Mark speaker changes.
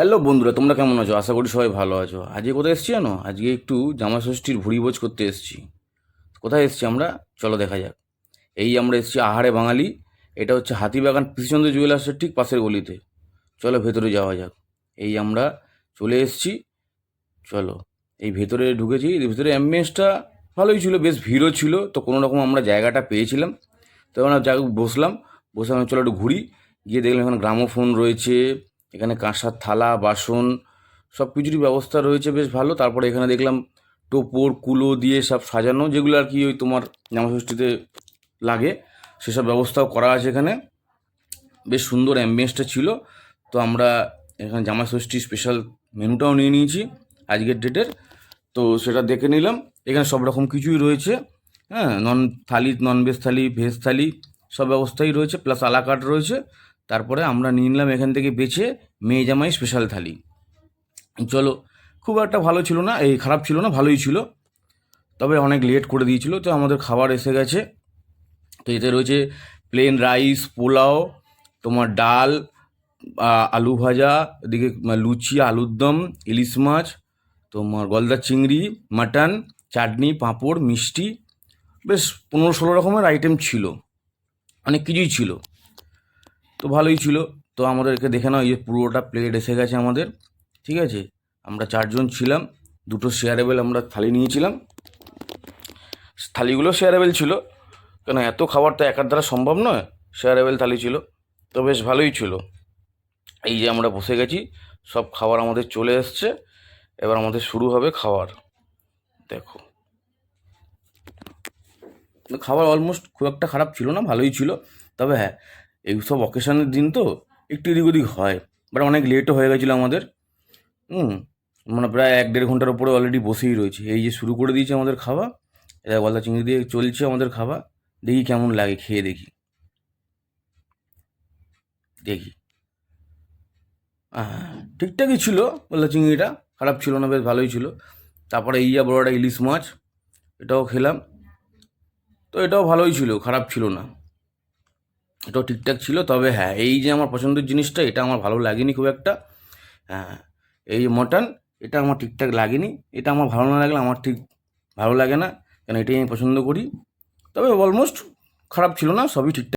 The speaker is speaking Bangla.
Speaker 1: হ্যালো বন্ধুরা, তোমরা কেমন আছো? আশা করি সবাই ভালো আছো। আজকে কোথায় এসছি জানো? আজকে একটু জামা ষষ্ঠীর ভুড়ি ভোজ করতে এসছি। কোথায় এসছি আমরা? চলো দেখা যাক। এই আমরা এসছি আহারে বাঙালি। এটা হচ্ছে হাতিবাগান কৃষ্ণচন্দ্র জুয়েলার্সের ঠিক পাশের গলিতে। চলো ভেতরে যাওয়া যাক। এই আমরা চলে এসছি। চলো। এই ভেতরে ঢুকেছি। এর ভেতরে অ্যাম্বিয়েন্সটা ভালোই ছিল, বেশ ভিড়ও ছিল। তো কোনো রকম আমরা জায়গাটা পেয়েছিলাম। তো আমরা যা বসলাম। বসে আমি চলো একটু ঘুরি। গিয়ে দেখলাম এখানে গ্রামোফোন রয়েছে। এখানে কাঁসার থালা, বাসন সব কিছুরই ব্যবস্থা রয়েছে, বেশ ভালো। তারপরে এখানে দেখলাম টোপর, কুলো দিয়ে সব সাজানো, যেগুলো আর কি ওই তোমার জামাষষ্ঠীতে লাগে, সেসব ব্যবস্থাও করা আছে এখানে। বেশ সুন্দর অ্যাম্বিয়েন্সটা ছিল। তো আমরা এখানে জামাষষ্ঠী স্পেশাল মেনুটাও নিয়ে নিয়েছি আজকের ডেটের তো সেটা দেখে নিলাম। এখানে সব রকম কিছুই রয়েছে। হ্যাঁ নন থালি নন ভেজ থালি ভেজ থালি সব ব্যবস্থাই রয়েছে। প্লাস আলা কার্ড রয়েছে। তারপরে আমরা নিয়ে নিলাম এখান থেকে বেছে মেয়ে জামাই স্পেশাল থালি। চলো, খুব একটা ভালো ছিল না, এই খারাপ ছিল না, ভালোই ছিল। তবে অনেক লেট করে দিয়েছিল, তো আমাদের খাবার এসে গেছে। তো এতে রয়েছে প্লেন রাইস পোলাও, তোমার ডাল আলু ভাজা, এদিকে লুচি, আলুর দম, ইলিশ মাছ, তোমার গলদা চিংড়ি, মাটন, চাটনি, পাঁপড়, মিষ্টি, বেশ পনেরো ষোলো রকমের আইটেম ছিল। অনেক কিছুই ছিল। তো ভালোই ছিল। তো আমাদেরকে দেখে নাও, এই যে পুরোটা প্লেট এসে গেছে আমাদের, ঠিক আছে? আমরা চারজন ছিলাম, দুটো শেয়ারেবেল আমরা থালি নিয়েছিলাম। থালিগুলো শেয়ারেবেল ছিল, কেন এত খাবার তো একার দ্বারা সম্ভব নয়? শেয়ারেবেল থালি ছিল, তো বেশ ভালোই ছিল। এই যে আমরা বসে গেছি, সব খাবার আমাদের চলে এসছে, এবার আমাদের শুরু হবে খাবার। দেখো। খাবার অলমোস্ট খুব একটা খারাপ ছিল না, ভালোই ছিল, তবে হ্যাঁ এই সব অকেশনের দিন তো একটু এদিক ওদিক হয়। বাট অনেক লেটও হয়ে গেছিল আমাদের। হুম মানে প্রায় এক দেড় ঘণ্টার উপরে অলরেডি বসেই রয়েছে। এই যে শুরু করে দিয়েছে আমাদের খাওয়া এটা গলদা চিংড়ি দিয়ে চলছে আমাদের খাওয়া। দেখি কেমন লাগে, খেয়ে দেখি। দেখি। ঠিকঠাকই ছিল গলদা চিংড়িটা, খারাপ ছিল না, বেশ ভালোই ছিল। তারপরে এই যা বড় একটা ইলিশ মাছ, এটাও খেলাম। তো এটাও ভালোই ছিল, খারাপ ছিল না। এটাও ঠিকঠাক ছিল, তবে হ্যাঁ এই যে আমার পছন্দের জিনিসটা, এটা আমার ভালো লাগেনি খুব একটা। হ্যাঁ এই মটন, এটা আমার ঠিকঠাক লাগেনি, এটা আমার ভালো না লাগলে আমার ঠিক ভালো লাগে না, কেন এটাই আমি পছন্দ করি। তবে অলমোস্ট খারাপ ছিল না, সবই ঠিকঠাক